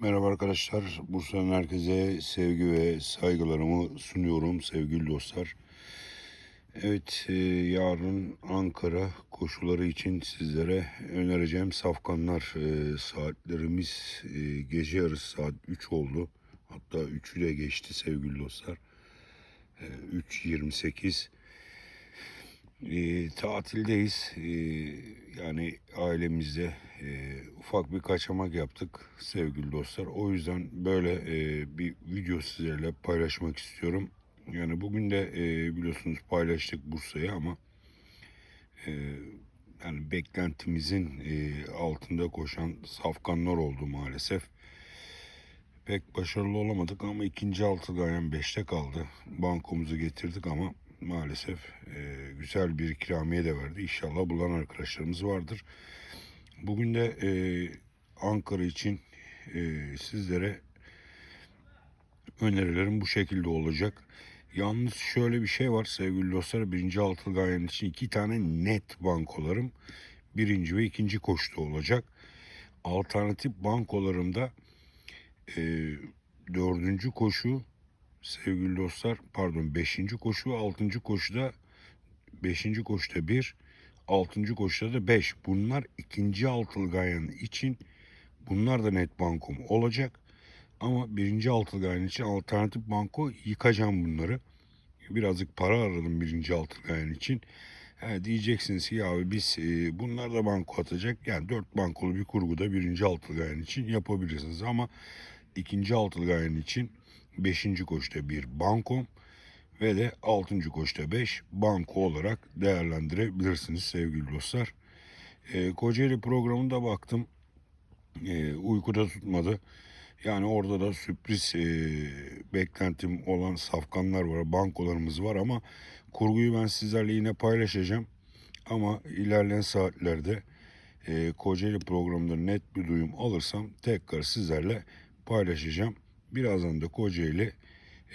Merhaba arkadaşlar. Bursa'nın herkese sevgi ve saygılarımı sunuyorum sevgili dostlar. Evet, e, yarın Ankara koşuları için sizlere önereceğim safkanlar. E, saatlerimiz e, gece yarısı saat 3 oldu. Hatta 3'ü de geçti sevgili dostlar. E, 3.28. E, tatildeyiz. E, yani ailemizde e, ufak bir kaçamak yaptık sevgili dostlar. O yüzden böyle e, bir video sizlerle paylaşmak istiyorum. Yani bugün de e, biliyorsunuz paylaştık Bursa'yı ama e, yani beklentimizin e, altında koşan safkanlar oldu maalesef. Pek başarılı olamadık ama ikinci altı gayen 5'te kaldı. Bankomuzu getirdik ama maalesef e, güzel bir ikramiye de verdi. İnşallah bulan arkadaşlarımız vardır. Bugün de e, Ankara için e, sizlere önerilerim bu şekilde olacak. Yalnız şöyle bir şey var sevgili dostlar. Birinci altılı gayenin için iki tane net bankolarım. Birinci ve ikinci koştu olacak. Alternatif bankolarımda e, dördüncü koşu sevgili dostlar pardon beşinci koşu ve altıncı koşuda beşinci koşuda bir altıncı koşuda da beş. Bunlar ikinci altılı gayen için bunlar da net bankom olacak. Ama birinci altılı gayen için alternatif banko yıkacağım bunları. Birazcık para aradım birinci altılı gayen için. He, diyeceksiniz ki abi biz e, bunlar da banko atacak. Yani dört bankolu bir kurguda birinci altılı gayen için yapabilirsiniz. Ama ikinci altılı gayen için beşinci koşuda bir bankom ve de 6. koşta 5 banko olarak değerlendirebilirsiniz sevgili dostlar. E, Kocaeli programında baktım e, uykuda tutmadı. Yani orada da sürpriz e, beklentim olan safkanlar var, bankolarımız var ama kurguyu ben sizlerle yine paylaşacağım. Ama ilerleyen saatlerde e, Kocaeli programında net bir duyum alırsam tekrar sizlerle paylaşacağım. Birazdan da Kocaeli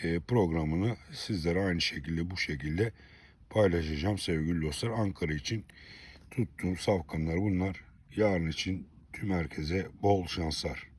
e, programını sizlere aynı şekilde bu şekilde paylaşacağım sevgili dostlar. Ankara için tuttuğum safkanlar bunlar. Yarın için tüm herkese bol şanslar.